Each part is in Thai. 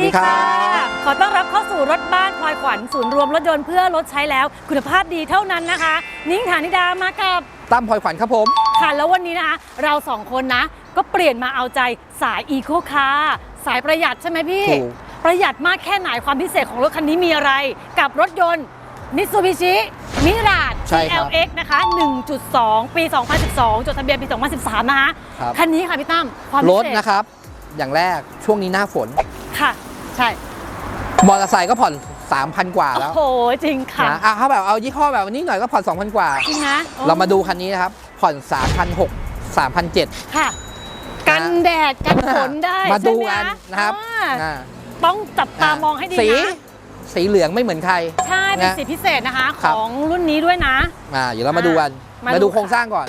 ดีค่ะ ขอต้อนรับเข้าสู่รถบ้านพลอยขวัญศูนย์รวมรถยนต์เพื่อรถใช้แล้ว คุณภาพดีเท่านั้นนะคะ นิ้งฐานิดามากับตั้มพลอยขวัญครับผม ค่ะแล้ววันนี้นะคะ เราสองคนนะ ก็เปลี่ยนมาเอาใจสายอีโคคาร์สายประหยัดใช่ไหมพี่ ถูก ประหยัดมากแค่ไหนความพิเศษของรถคันนี้มีอะไร กับรถยนต์มิ t ซูบิชิมิราด ใช่ครับ GLX นะคะ 1.2 ปี 2012 จดทะเบียนปี 2013 นะคะครับ คันนี้ค่ะพี่ตั้มความรพิถเศษนะครับ อย่างแรกช่วงนี้หน้าฝน ค่ะ ใช่ มอเตอร์ไซค์ก็ผ่อน 3,000 กว่าแล้วโอ้โห จริงค่ะ นะอะถ้าแบบเอายี่ห้อแบบนี้หน่อยก็ผ่อน 2,000 กว่า จริงนะเรามาดูคันนี้นะครับ ผ่อน 3,600 3,700 ค่ะ กันแดด กันฝนได้มาดูใช่กันไหมนะครับอ่าอ่าต้องจับตามองให้ดีสี นะ สีเหลืองไม่เหมือนใคร ใช่ เป็นนะสีพิเศษนะคะ คขรับ องรุ่นนี้ด้วยนะ อ่าเดี๋ยวเรามาดูกัน มาดูมาดูโครงสร้างก่อน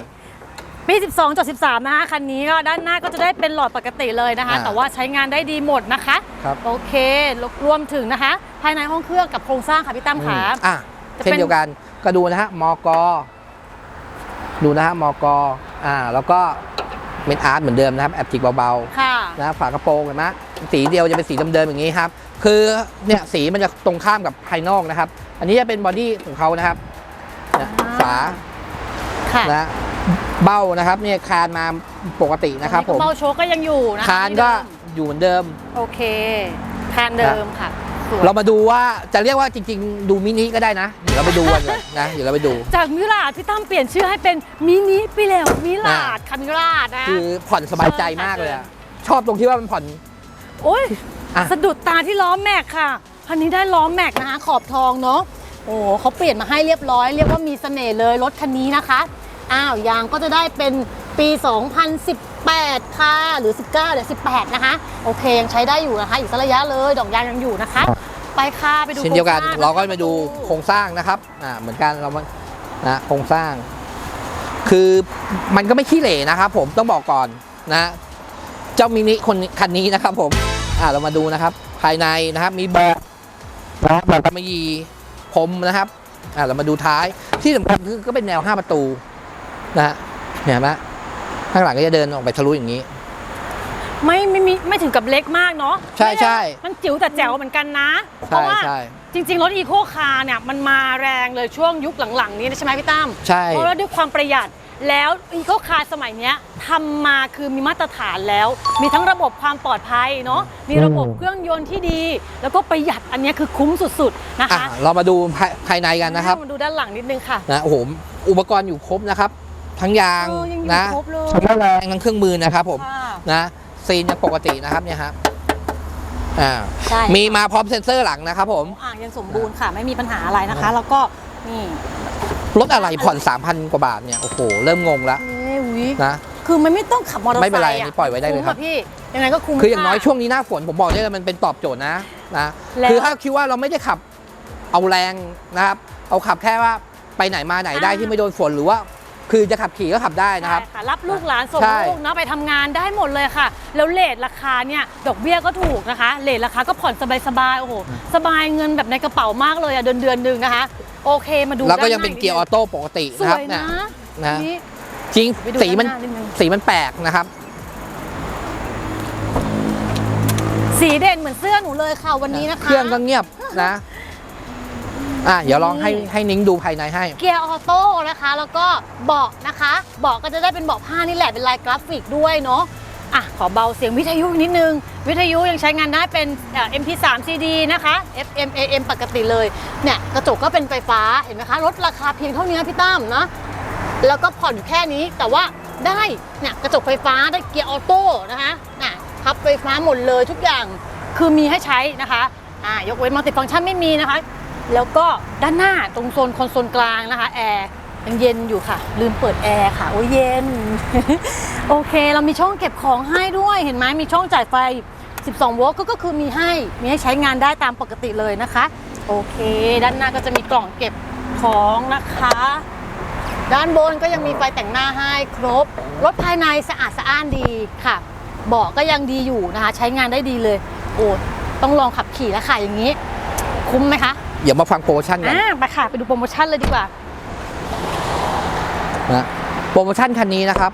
ปี 12.13 นะคะคันนี้ก็ด้านหน้าก็จะได้เป็นหลอดปกติเลยนะคะ อ่าแต่ว่าใช้งานได้ดีหมดนะคะ ครับ โอเครวมถึงนะคะ ภายในห้องเครื่องกับโครงสร้างค่ะพี่ตั้มขา อืมอะจะเช่นเป็นเดียวกันก็ดูนะฮะมกดูนะฮะมกอ่าแล้วก็เป็นอาร์ตเหมือนเดิมนะครับแอบจิกเบาๆค่ะนะฝากระโปรงเห็นไหมสีเดียวจะเป็นสีเดิมๆอย่างนี้ครับคือเนี่ยสีมันจะตรงข้ามกับภายนอกนะครับ อันนี้จะเป็นบอดี้ของเขานะครับเนี่ยอ่า ฝาค่ะ นะ เบ้านะครับเนี่ยคานมาปกตินะครับผมเบาโชว์ก็ยังอยู่นะะคานก็อยู่เหมือนเดิม โอเค คานเดิมค่ะสวยเรามาดูว่าจะเรียกว่าจริง ๆ ดูมินิก็ได้นะ เดี๋ยวเราไปดูกันเลยนะเดี๋ยวเราไปดู จากมิลาดพี่ตั้มเปลี่ยนชื่อให้เป็นมินิไปแล้วมิลาดคามิลาดนะคือผ่อนสบายใจมากเลยอะชอบตรงที่ว่ามันผ่อนโอ้ยอะสะดุดตาที่ล้อแม็กค่ะคันนี้ได้ล้อแม็กนะคะขอบทองเนาะโอ้เขาเปลี่ยนมาให้เรียบร้อย เรียกว่ามีเสน่ห์เลยรถคันนี้นะคะ อ้าวยางก็จะได้เป็นปี 2018 ค่ะ หรือ 19เดี๋ยว18 นะคะ โอเค ยังใช้ได้อยู่นะคะ อีกสักระยะเลย ดอกยางยังอยู่นะคะ ไปค่ะ ไปดูเช่นเดียวกันโคงสงเราก็มาดูโครงสร้างนะครับอ่าเหมือนกันเรามานะโครงสร้าง คือมันก็ไม่ขี้เหร่นะครับผมต้องบอกก่อนนะเจ้ามินิคนคันนี้นะครับผมอ่าเรามาดูนะครับ ภายในนะครับมีเบาะนะเบาะกำมะหยี่พรมนะครับอ่าเรามาดูท้ายที่สำคัญคือก็เป็นแนว 5 ประตู นะฮะเห็นไหมข้างหลังก็จะเดินออกไปทะลุอย่างนี้ ไม่ไม่มีไม่ถึงกับเล็กมากเนาะใช่ใช่มันจิ๋วแต่แจ๋วเหมือนกันนะ เพใช่ราะว่าใช่จริง ๆ รถอีโคคาร์เนี่ยมันมาแรงเลยช่วงยุคหลัง ๆ นี้นะใช่ไหมพี่ตั้มใช่เพราะว่าด้วยความประหยัดแล้วอีโคคาร์สมัยเนี้ยทำมาคือมีมาตรฐานแล้ว มีทั้งระบบความปลอดภัยเนาะมีระบบอืมเครื่องยนต์ที่ดี แล้วก็ประหยัดอันเนี้ยคือคุ้มสุดๆนะอะคะเรามาดูภายภายในกันนะครับมาดูด้านหลังนิดนึงค่ะนะโอ้โหอุปกรณ์อยู่ครบนะครับ ทั้งยางเออยังอยู่นะครบเลยทั้งแม่แรงทั้งเครื่องมือนะครับผมค่ะนะซีนยังปกตินะครับเนี่ยครับอ่าใช่มีมาพร้อมเซ็นเซอร์หลังนะครับผมอ่างยังสมบูรณ์ค่ะ ไม่มีปัญหาอะไรนะคะ แล้วก็นี่รถอะไรผ่อน 3,000 กว่าบาทเนี่ยโอ้โหเริ่มงงแล้วเอ้ยวินะ คือมันไม่ต้องขับมอเตอร์ไซค์ไม่เป็นไรอะนี่ปล่อยไว้ได้เลยครับ มอะพี่ยังไงก็คุ้มคืออย่างน้อยค่ช่วงนี้หน้าฝนผมบอกได้เลยมันเป็นตอบโจทย์นะนะแล้ว คือถ้าคิดว่าเราไม่ได้ขับเอาแรงนะครับ เอาขับแค่ว่าไปไหนมาไหนได้อ่าที่ไม่โดนฝนหรือว่า คือจะขับขี่ก็ขับได้นะครับ ใช่ค่ะรับลูกหลานส่งใช่ ลูกเนาะไปทำงานได้หมดเลยค่ะ แล้วเลทราคาเนี่ยดอกเบี้ยก็ถูกนะคะเลทราคาก็ผ่อนสบายๆโอ้โหสบายเงินแบบในกระเป๋ามากเลยอะเดือนเดือนๆหนึ่งนะคะ โอเคมาดูแล้วก็ด้ายังเป็นหาเกียร์ออโต้ปกติสนะครับวยเนี่ยนะนะนี่ จริงไปดูสีมันด้านหน้านิดนึง สีมันแปลกนะครับ สีเด่นเหมือนเสื้อหนูเลยค่ะวันนี้นะคะเครื่องก็เงียบนะ อะเดี๋ยวลองให้ให้นิ้งดูภายในให้ เกียร์ออโต้นะคะ แล้วก็เบาะนะคะเบาะก็จะได้เป็นเบาะผ้านี่แหละเป็นลายกราฟิกด้วยเนาะอะขอเบาเสียงวิทยุนิดนึง วิทยุยังใช้งานได้เป็นเอ่อ MP3 CD นะคะ FM AM ปกติเลยเนี่ยกระจกก็เป็นไฟฟ้าเห็นไหมคะลดราคาเพียงเท่านี้พี่ตั้มนะแล้วก็ผ่อนอยู่แค่นี้แต่ว่าได้เนี่ยกระจกไฟฟ้าได้เกียร์ออโต้นะคะน่ะพับไฟฟ้าหมดเลยทุกอย่างคือมีให้ใช้นะคะอ่ายกเว้นมัลติฟังก์ชันไม่มีนะคะ แล้วก็ด้านหน้าตรงโซนคอนโซลกลางนะคะแอร์ยังเย็นอยู่ค่ะ ลืมเปิดแอร์ค่ะ โอ้ยเย็น โอเค เรามีช่องเก็บของให้ด้วยเห็นไหมมีช่องจ่ายไฟ 12 โวลต์ก็ก็คือมีให้มีให้ใช้งานได้ตามปกติเลยนะคะ โอเค ด้านหน้าก็จะมีกล่องเก็บของนะคะ ด้านบนก็ยังมีไฟแต่งหน้าให้ครบ รถภายในสะอาดสะอ้านดีค่ะเบาะก็ยังดีอยู่นะคะ ใช้งานได้ดีเลย โอ้ต้องลองขับขี่แล้วค่ะอย่างนี้ คุ้มไหมคะ เดี๋ยวมาฟังโปรโมชั่นกันอ่าไปค่ะไปดูโปรโมชั่นเลยดีกว่านะโปรโมชั่นคันนี้นะครับ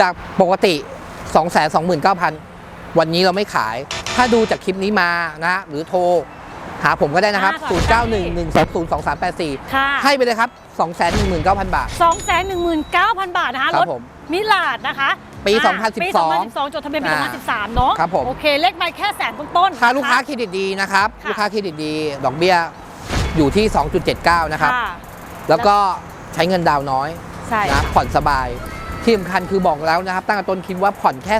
จากปกติ 2 2 9 0 0 0 วันนี้เราไม่ขาย ถ้าดูจากคลิปนี้มานะฮะหรือโทร หาผมก็ได้นะครับอ่าขอได้0911202384ค่ะให้ไปเลยครับ 219,000 บาท 219,000 บาทนะคะครัรบถผมมิลาดนะคะ ปี อ่า2012ปี2012 จดทะเบียนปีอ่า2013 เนาะครับผม โอเคเลขใบแค่แสนต้นๆถ้าลูกค้านะะ เครดิตดีนะครับ ค่ะ ลูกค้าเครดิตดี ดอกเบี้ยอยู่ที่ 2.79 นะครับค่ะแล้วก็ใช้เงินดาวน์น้อยใช่นะผ่อนสบาย ที่สำคัญคือบอกแล้วนะครับ ตั้งแต่ต้นคิดว่าผ่อนแค่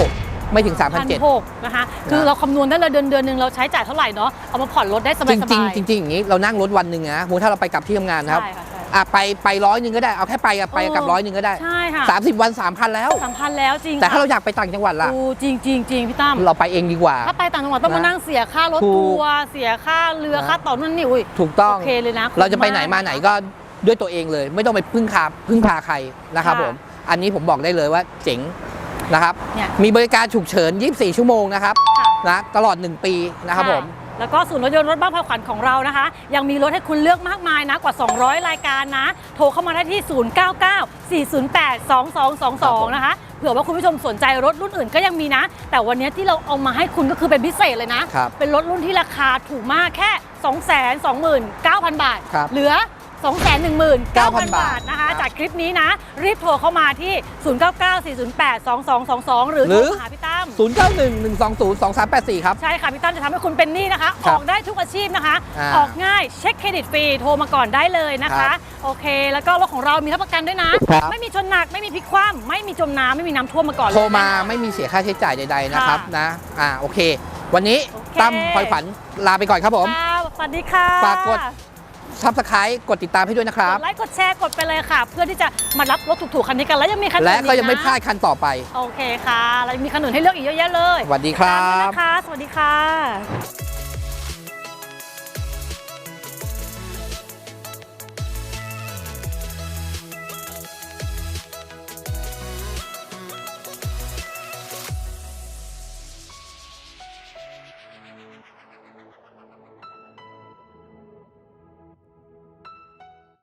3,600 ไม่ถึง พัน3,700 หกนะคะคือเราคำนวณได้เลยเดือนเดือนหนึ่งเราใช้จ่ายเท่าไหร่เนาะเอามาผ่อนรถได้สจบายริงๆจริงๆจริงๆอย่างนี้เรานั่งรถวันหนึ่งนะสมมุติถ้าเราไปกลับที่ทำงานนะครับ ใช่ค่ะใช่ อะไปไปร้อยหนึ่งก็ได้เอาแค่ไปกับไปกับร้อยหนึ่งก็ได้ใช่ค่ะ30วัน3,000แล้วสามพันแล้วจริงแต่ถ้าเราค่ะอยากไปต่างจังหวัดล่ะโอ้จริงจริงจริงพี่ตั้มเราไปเองดีกว่า ถ้าไปต่างจังหวัดต้องมานะนั่งเสียค่ารถถูกทัวร์เสียค่าเรือนะค่าต่อนู่นนี่อุ้ยถูกต้องโอเคเลยนะเราจะไปไหนมาไหนก็ด้วยตัวเองเลย ไม่ต้องไปพึ่งพาพึ่งพาใครนะครับค่ะผมอันนี้ผมบอกได้เลยว่าเจ๋งนะครับเนี่ยมีบริการฉุกเฉิน 24 ชั่วโมงนะครับค่ะนะตลอด 1 ปีนะครับผม แล้วก็ศูนย์รถยนต์รถบ้านพาขวัญของเรานะคะ ยังมีรถให้คุณเลือกมากมายนะกว่า 200 รายการนะ โทรเข้ามาได้ที่ 0994082222 นะคะเผื่อว่าคุณผู้ชมสนใจรถรุ่นอื่นก็ยังมีนะ แต่วันนี้ที่เราเอามาให้คุณก็คือเป็นพิเศษเลยนะครับเป็นรถรุ่นที่ราคาถูกมากแค่ 229,000 บาทครับเหลือ 219,000 บาทนะคะครับจากคลิปนี้นะ รีบโทรเข้ามาที่ 0994082222 หรือหรืโทรอมาหาพี่ตั้ม0911202384 ครับ ใช่ค่ะพี่ตั้มจะทำให้คุณเป็นหนี้นะคะครัอบอกได้ทุกอาชีพนะคะอ่าออกง่ายเช็คเครดิตฟรีโทรมาก่อนได้เลยนะครัคะบโอเค แล้วก็รถของเรามีรับประกันด้วยนะครับไม่มีชนหนักไม่มีพลิกคว่ำไม่มีจมน้ำไม่มีน้ำท่วมมาก่อนเลยโทรมาแน่นอนไม่มีเสียค่าใช้จ่ายใดๆนะครับค่ะนะอ่าโอเค วันนี้โอเคตั้มพลอยขวัญลาไปก่อนครับผมค่ะสวัสดีค่ะฝากกด ซับสไครต์กดติดตามให้ด้วยนะครับกดไลค์กดแชร์กดไปเลยค่ะ เพื่อที่จะมารับรถถูกๆคันนี้กันแล้วยังมีคันอื่นและก็อียังไม่นะพลาดคันต่อไป โอเคค่ะ แล้วยังมีคันอื่นให้เลือกอีกเยอะแยะเลยสวัสดีครับตามด้วยนะคะ สวัสดีค่ะ